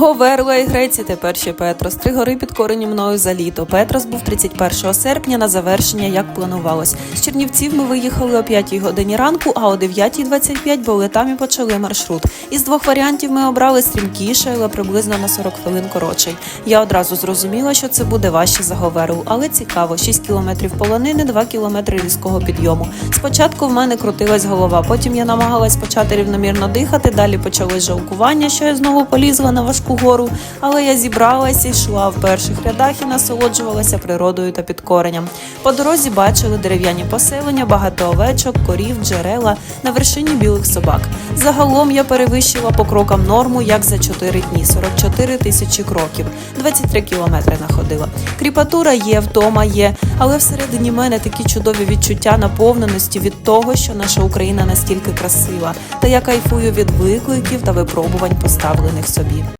Говерла і Греці, тепер ще Петрос. Три гори підкорені мною за літо. Петрос був 31 серпня на завершення, як планувалось. З Чернівців ми виїхали о 5 годині ранку, а о 9.25 були там і почали маршрут. Із двох варіантів ми обрали стрімкіший, але приблизно на 40 хвилин коротший. Я одразу зрозуміла, що це буде важче за Говерлу, але цікаво: 6 кілометрів полонини, 2 кілометри різкого підйому. Спочатку в мене крутилась голова, потім я намагалась почати рівномірно дихати. Далі почалось жалкування, що я знову полізла на важку гору, але я зібралася йшла в перших рядах і насолоджувалася природою та підкоренням. По дорозі бачили дерев'яні поселення, багато овечок, корів, джерела на вершині білих собак. Загалом я перевищила по крокам норму як за 4 дні 44 тисячі кроків, 23 кілометри находила. Кріпатура є, втома є, але всередині мене такі чудові відчуття наповненості від того, що наша Україна настільки красива, та я кайфую від викликів та випробувань, поставлених собі.